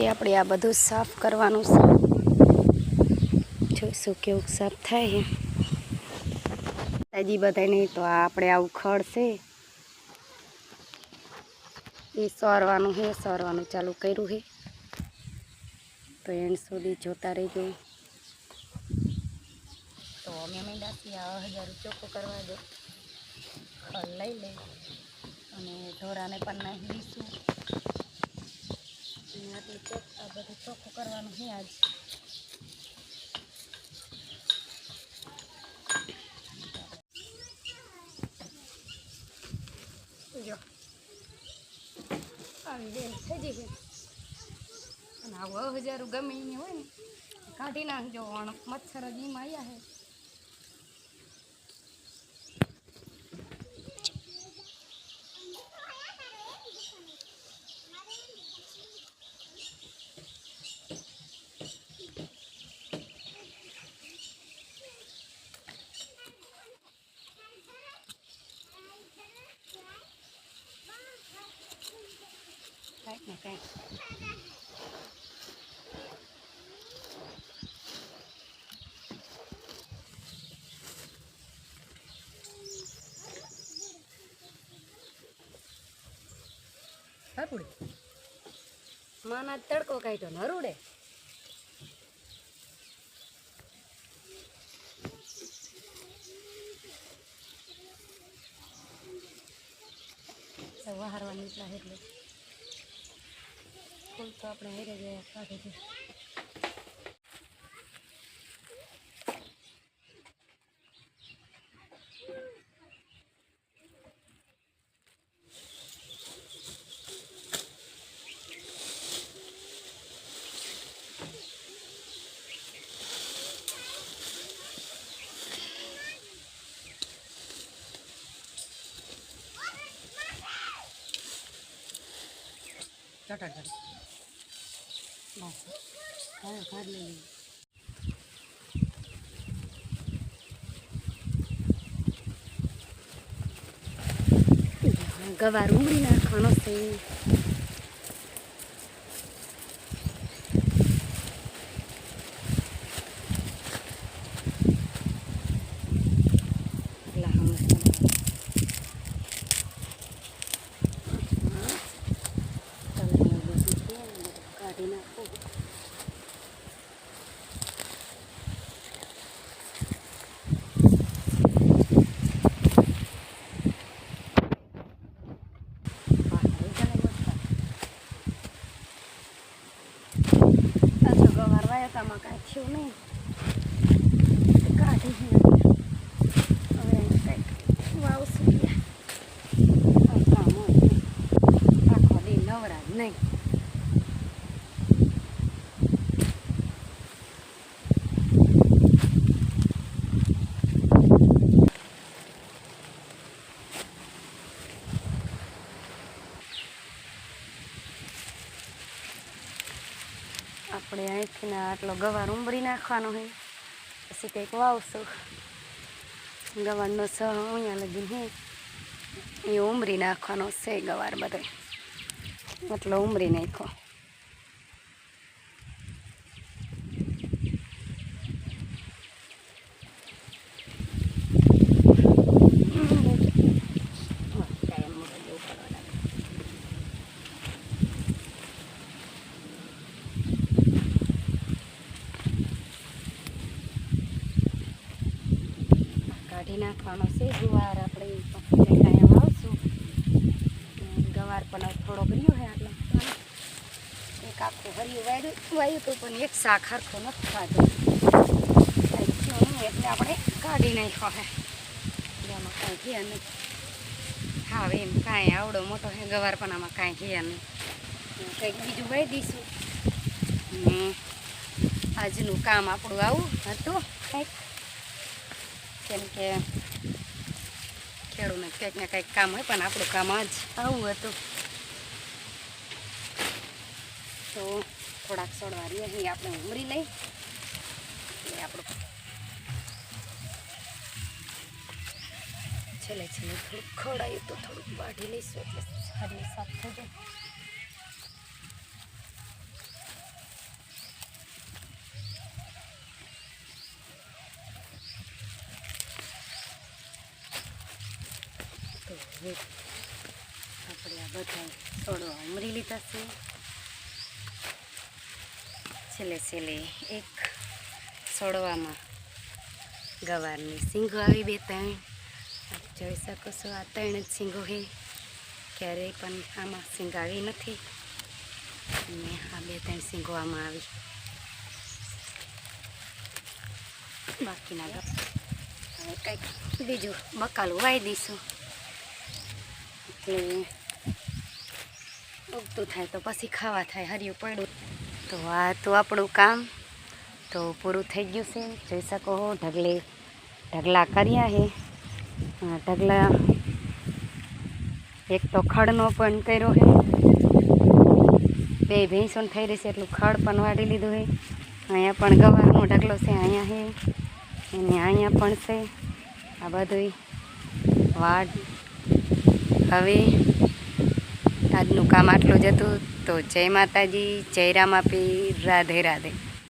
પછી આપણે આ બધું સાફ કરવાનું છે. જોઈશું કેવું સાફ થાય છે. હજી બધાય નહીં તો આ આપણે આવું ખડ છે. એ સોરવાનું છે, સોરવાનું ચાલુ કર્યું છે. તો એન્ડ સુધી જોતા રહેજો. તો અમે મીંડાથી આ હજાર ચોખ્ખું કરવા દો. ખડ લઈ લે અને ઢોરાને પણ નાખી દઈશું. અને આટલું ચોખ આ બધું ચોખ્ખું કરવાનું છે આજ. જો. આવી બેન થઈ જશે અને આવું હજારું ગમે એને હોય ને, કાઢી નાખજો વણ મચ્છર જ એમાં આવ્યા છે કાંઈક ને કાંઈક હરુડે માના તડકો કાઢ્યો ને હરુડે. વહારવા નીકળ્યા એટલે. ફૂલ તો આપણે હેરે ગયા કાઢી ચટા ચટ ભાગ લઈ ગવાર ઉંગળી નાખવાનો છે એટલા હમણાં તમે બધું છે ને બધું કાઢી નાખો વાહ, હવે ચાલે મસ્ત. આ તો ગવાર વાયા તા માં કાંઈ થયું નહીં તો કાઢી જ નાખ્યા. હવે એને કંઈક વાવશું ત્યાં. આ કામ હોય નહીં. આખો દી નવરા જ નહીં આપણે અહીંથી આટલો ગવાર ઉમરી નાખવાનો હોય પછી કંઈક વાવશું. ગવારનો સહ અહીંયા લગીને હે. એ ઉમરી નાખવાનો છે ગવાર બધે. એટલો ઉમરી નાખો કાઢી નાખવાનો છે. ગુવાર આપણે પકડીને કાયમ આવશું. ગવાર પણ થોડો કર્યો છે આટલો. એક આખું હર્યું વાયરું, વાયું હતું પણ એક શાક હરખો નથી ખાધો. એટલે આપણે કાઢી નાખ્યો હે આમાં કાંઈ ગયા નહીં. હા એમ કાંઈ આવડો મોટો હે ગવાર પણ આમાં કાંઈ ગયા નહીં. કંઈક બીજું વાઈ દઈશું. આજનું કામ આપણું આવું હતું. કંઈક કેમ કે ખેડૂને કંઈક ને કંઈક કામ હોય, પણ આપણું કામ આજ આવું હતું. તો થોડાક સોડવા રહીએ અહીં આપણે ઉમરી લઈ. એટલે આપણું છેલ્લે છેલ્લે થોડુંક ખવડાયું તો થોડુંક વાઢી લઈશું એટલે સારી સાફ થઈ હવે આપણે આ બધા છોડવા ઉમરી લીધા છે. છેલ્લે છેલ્લે એક છોડવામાં ગવારની સિંગો આવી બે ત્રણ. આપ જોઈ શકો છો આ ત્રણ જ સિંગો છે. ક્યારેય પણ આમાં સિંગ આવી નથી. અને આ બે ત્રણ સિંગો આમાં આવી. બાકીના હવે કંઈક બીજું બકાલું વાવી દઈશું. એટલે ઉગતું થાય તો પછી ખાવા થાય, હરિયું પડ્યું. તો આ તો આપણું કામ. તો પૂરું થઈ ગયું છે. જોઈ શકો હો, ઢગલે, ઢગલા કર્યા હે ઢગલા એક તો ખડનો પણ કર્યો હે બે ભેંસો થઈ રહી છે એટલું ખડ પણ વાળી લીધું હે અહીંયા પણ ગવારનો ઢગલો છે, અહીંયા હે અને અહીંયા પણ છે. આ બધું વાડ હવે આજનું કામ આટલું જ હતું. તો જય માતાજી જય રામાપી રાધે રાધે.